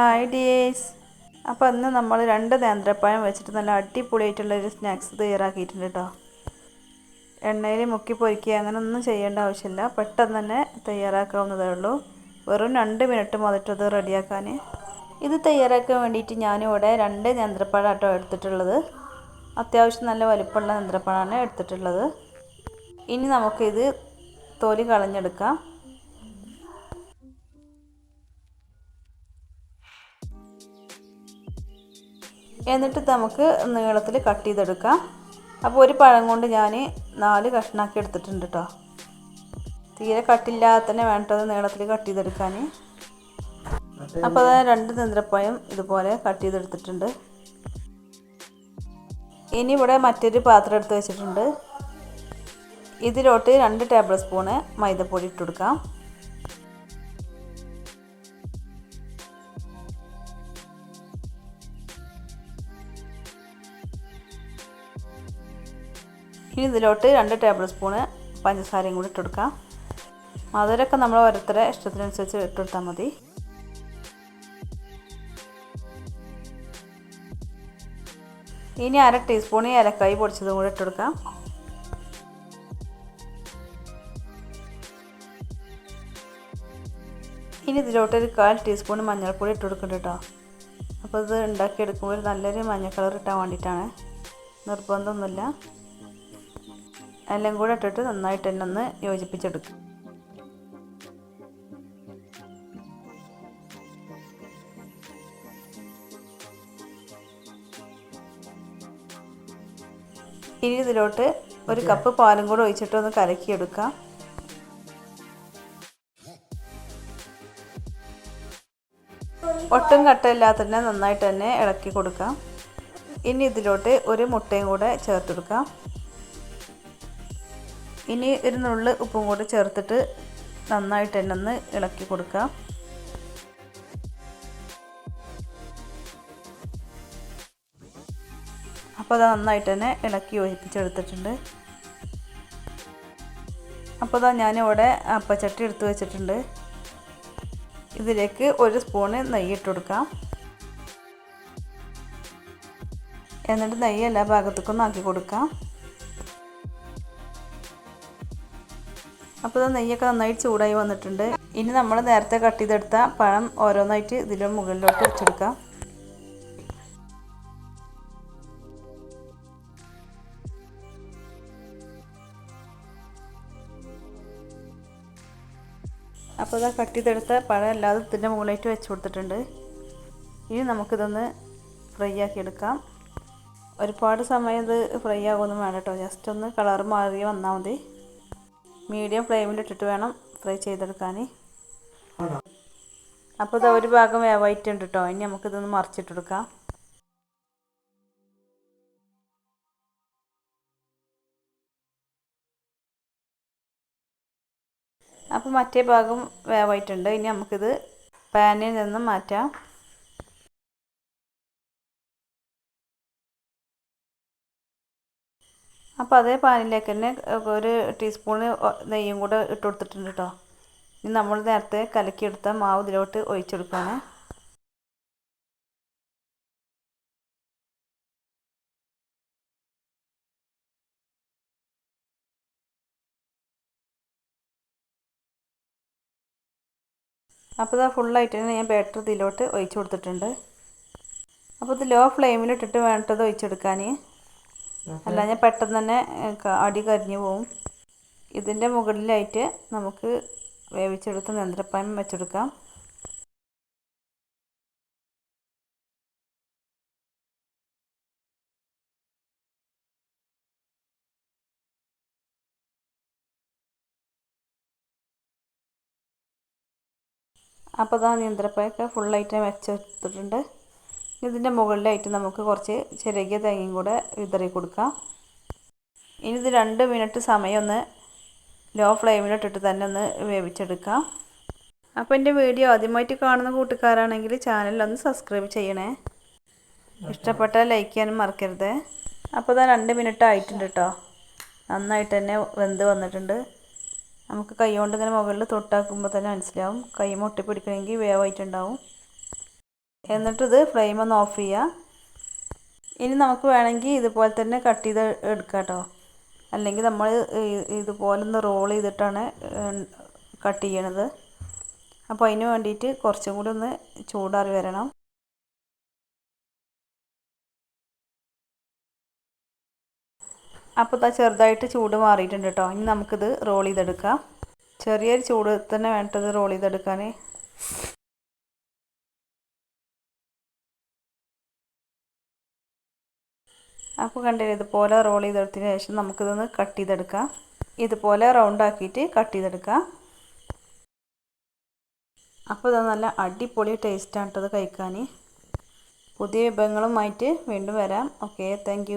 Hi dears അപ്പോൾ ഇന്ന് നമ്മൾ രണ്ട് നേന്ത്രപ്പഴം വെച്ചിട്ട് നല്ല അടിപൊളിയായിട്ടുള്ളൊരു സ്നാക്സ് തയ്യാറാക്കിയിട്ടുണ്ട് കേട്ടോ എണ്ണയിൽ മുക്കി പൊരിക്കുക അങ്ങനെ ഒന്നും ചെയ്യേണ്ട ആവശ്യമില്ല. പെട്ടെന്ന് തന്നെ തയ്യാറാക്കാവുന്നതേ ഉള്ളൂ. വെറും രണ്ട് മിനിറ്റ് മതിട്ടത് റെഡിയാക്കാൻ ഇത് തയ്യാറാക്കാൻ വേണ്ടിയിട്ട് ഞാനിവിടെ രണ്ട് നേന്ത്രപ്പഴം ആട്ടോ എടുത്തിട്ടുള്ളത്. അത്യാവശ്യം നല്ല വലിപ്പമുള്ള നേന്ത്രപ്പഴമാണ് എടുത്തിട്ടുള്ളത്. ഇനി നമുക്കിത് തൊലി കളഞ്ഞെടുക്കാം. എന്നിട്ട് നമുക്ക് നീളത്തിൽ കട്ട് ചെയ്തെടുക്കാം. അപ്പോൾ ഒരു പഴം കൊണ്ട് ഞാൻ നാല് കഷ്ണാക്കി എടുത്തിട്ടുണ്ട് കേട്ടോ തീരെ കട്ടില്ലാതെ തന്നെ വേണ്ടത് നീളത്തിൽ കട്ട് ചെയ്തെടുക്കാൻ അപ്പോൾ അത് രണ്ട് നേന്ത്രപ്പഴം ഇതുപോലെ കട്ട് ചെയ്തെടുത്തിട്ടുണ്ട്. ഇനി ഇവിടെ മറ്റൊരു പാത്രം എടുത്ത് വെച്ചിട്ടുണ്ട്. ഇതിലോട്ട് രണ്ട് ടേബിൾ സ്പൂണ് മൈദപ്പൊടി ഇട്ട് കൊടുക്കാം. ഇനി ഇതിലോട്ട് രണ്ട് ടേബിൾ സ്പൂണ് പഞ്ചസാരയും കൂടി ഇട്ടെടുക്കാം. മധുരമൊക്കെ നമ്മൾ ഓരോരുത്തരെ ഇഷ്ടത്തിനനുസരിച്ച് ഇട്ടെടുത്താൽ മതി. ഇനി അര ടീസ്പൂൺ ഏലക്കായി പൊടിച്ചതും കൂടി ഇട്ടെടുക്കാം. ഇനി ഇതിലോട്ട് ഒരു കാൽ ടീസ്പൂൺ മഞ്ഞൾപ്പൊടി ഇട്ട് കൊടുക്കുന്നുണ്ട് കേട്ടോ. അപ്പോൾ ഇത് ഉണ്ടാക്കിയെടുക്കുമ്പോൾ നല്ലൊരു മഞ്ഞ കളർ ഇട്ടാൻ വേണ്ടിയിട്ടാണ്. നിർബന്ധമൊന്നുമില്ല. എല്ലാം കൂടെ ഇട്ടിട്ട് നന്നായിട്ട് തന്നെ ഒന്ന് യോജിപ്പിച്ചെടുക്കും. ഇനി ഇതിലോട്ട് ഒരു കപ്പ് പാലും കൂടെ ഒഴിച്ചിട്ട് ഒന്ന് കലക്കിയെടുക്കാം. ഒട്ടും കട്ടയില്ലാത്ത തന്നെ നന്നായിട്ട് തന്നെ ഇളക്കി കൊടുക്കാം. ഇനി ഇതിലോട്ട് ഒരു മുട്ടയും കൂടെ ചേർത്തെടുക്കാം ഇനി ഒരു നുള്ള് ഉപ്പും കൂടി ചേർത്തിട്ട് നന്നായിട്ട് തന്നെ ഒന്ന് ഇളക്കി കൊടുക്കാം. അപ്പോൾ അത് നന്നായിട്ട് തന്നെ ഇളക്കി യോജിപ്പിച്ചെടുത്തിട്ടുണ്ട്. അപ്പോൾ അതാ ഞാനിവിടെ അപ്പച്ചട്ടി എടുത്തു വെച്ചിട്ടുണ്ട്. ഇതിലേക്ക് ഒരു സ്പൂണ് നെയ്യ് ഇട്ട് കൊടുക്കാം. എന്നിട്ട് നെയ്യ് എല്ലാ ഭാഗത്തേക്കും ആക്കി കൊടുക്കാം. അപ്പോൾ ഇത് നെയ്യൊക്കെ നന്നായിട്ട് ചൂടായി വന്നിട്ടുണ്ട്. ഇനി നമ്മൾ നേരത്തെ കട്ട് ചെയ്തെടുത്ത പഴം ഓരോന്നായിട്ട് ഇതിന്റെ മുകളിലോട്ട് വെച്ചെടുക്കാം അപ്പോൾ ഇതാ കട്ട് ചെയ്തെടുത്ത പഴം അല്ലാതെ ഇതിന്റെ മുകളിലായിട്ട് വെച്ച് കൊടുത്തിട്ടുണ്ട്. ഇനി നമുക്കിതൊന്ന് ഫ്രൈ ആക്കി എടുക്കാം. ഒരുപാട് സമയം ഇത് ഫ്രൈ ആകുമൊന്നും വേണ്ട കേട്ടോ. ജസ്റ്റ് ഒന്ന് കളർ മാറി വന്നാൽ മതി. മീഡിയം ഫ്ലെയിമിലിട്ടിട്ട് വേണം ഫ്രൈ ചെയ്തെടുക്കാൻ. അപ്പോൾ ഇത് ഒരു ഭാഗം വേവായിട്ടുണ്ട് കേട്ടോ ഇനി നമുക്കിതൊന്ന് മറിച്ചിട്ടെടുക്കാം. അപ്പോൾ മറ്റേ ഭാഗം വേവായിട്ടുണ്ട്. ഇനി നമുക്കിത് പാനിൽ നിന്ന് മാറ്റാം. അപ്പോൾ അതേ പാനിലേക്ക് തന്നെ ഒരു ടീസ്പൂണ് നെയ്യും കൂടെ ഇട്ട് കൊടുത്തിട്ടുണ്ട് കേട്ടോ ഇനി നമ്മൾ നേരത്തെ കലക്കിയെടുത്ത മാവ് ഇതിലോട്ട് ഒഴിച്ചെടുക്കുകയാണ് അപ്പോൾ ഇതാ ഫുള്ളായിട്ട് തന്നെ ഞാൻ ബാറ്റർ ഇതിലോട്ട് ഒഴിച്ചു കൊടുത്തിട്ടുണ്ട്. അപ്പോൾ ഇത് ലോ ഫ്ലെയിമിലിട്ടിട്ട് വേണ്ടത് ഒഴിച്ചെടുക്കാൻ അല്ല ഞാൻ പെട്ടെന്ന് തന്നെ അടി കരിഞ്ഞു പോവും. ഇതിന്റെ മുകളിലായിട്ട് നമുക്ക് വേവിച്ചെടുത്ത നേന്ത്രപ്പഴം വെച്ചെടുക്കാം. അപ്പോൾ ഇതാ നേന്ത്രപ്പഴമൊക്കെ ഫുള്ളായിട്ട് വെച്ചെടുത്തിട്ടുണ്ട്. ഇതിന്റെ മുകളിലായിട്ട് നമുക്ക് കുറച്ച് ചിരകിയ തേങ്ങയും കൂടെ വിതറി കൊടുക്കാം. ഇനി ഇത് രണ്ട് മിനിറ്റ് സമയം ഒന്ന് ലോ ഫ്ലെയിമിലിട്ടിട്ട് തന്നെ ഒന്ന് വേവിച്ചെടുക്കാം. അപ്പോൾ എന്റെ വീഡിയോ ആദ്യമായിട്ട് കാണുന്ന കൂട്ടുകാരാണെങ്കിൽ ചാനലൊന്ന് സബ്സ്ക്രൈബ് ചെയ്യണേ. ഇഷ്ടപ്പെട്ടാൽ ലൈക്ക് ചെയ്യാനും മറക്കരുത്. അപ്പോൾ ഇതാ രണ്ട് മിനിറ്റ് ആയിട്ടുണ്ട് കേട്ടോ. നന്നായിട്ട് തന്നെ വെന്ത് വന്നിട്ടുണ്ട്. നമുക്ക് കൈ കൊണ്ട് ഇങ്ങനെ മുകളിൽ തൊട്ടാക്കുമ്പോൾ തന്നെ മനസ്സിലാവും. കൈ മുട്ടി പിടിക്കണമെങ്കിൽ വേവായിട്ടുണ്ടാവും. എന്നിട്ടിത് ഫ്ലെയിം ഒന്ന് ഓഫ് ചെയ്യുക. ഇനി നമുക്ക് വേണമെങ്കിൽ ഇതുപോലെ തന്നെ കട്ട് ചെയ്ത് എടുക്കാം കേട്ടോ. അല്ലെങ്കിൽ നമ്മൾ ഇതുപോലെ ഒന്ന് റോൾ ചെയ്തിട്ടാണ് കട്ട് ചെയ്യണത്. അപ്പോൾ അതിന് വേണ്ടിയിട്ട് കുറച്ചും കൂടി ഒന്ന് ചൂടാറി വരണം. അപ്പോൾ ഇതാ ചെറുതായിട്ട് ചൂട് മാറിയിട്ടുണ്ട് കേട്ടോ. ഇനി നമുക്കിത് റോൾ ചെയ്തെടുക്കാം. ചെറിയൊരു ചൂട് തന്നെ വേണ്ടത് റോൾ ചെയ്തെടുക്കാൻ അപ്പോൾ കണ്ടില്ല ഇതുപോലെ റോൾ ചെയ്തെടുത്തതിന് ശേഷം നമുക്കിതൊന്ന് കട്ട് ചെയ്തെടുക്കാം. ഇതുപോലെ റൗണ്ട് ആക്കിയിട്ട് കട്ട് ചെയ്തെടുക്കാം. അപ്പോൾ ഇത് നല്ല അടിപൊളി ടേസ്റ്റാണ് കേട്ടത് കഴിക്കാൻ പുതിയ വിഭവങ്ങളുമായിട്ട് വീണ്ടും വരാം. Okay thank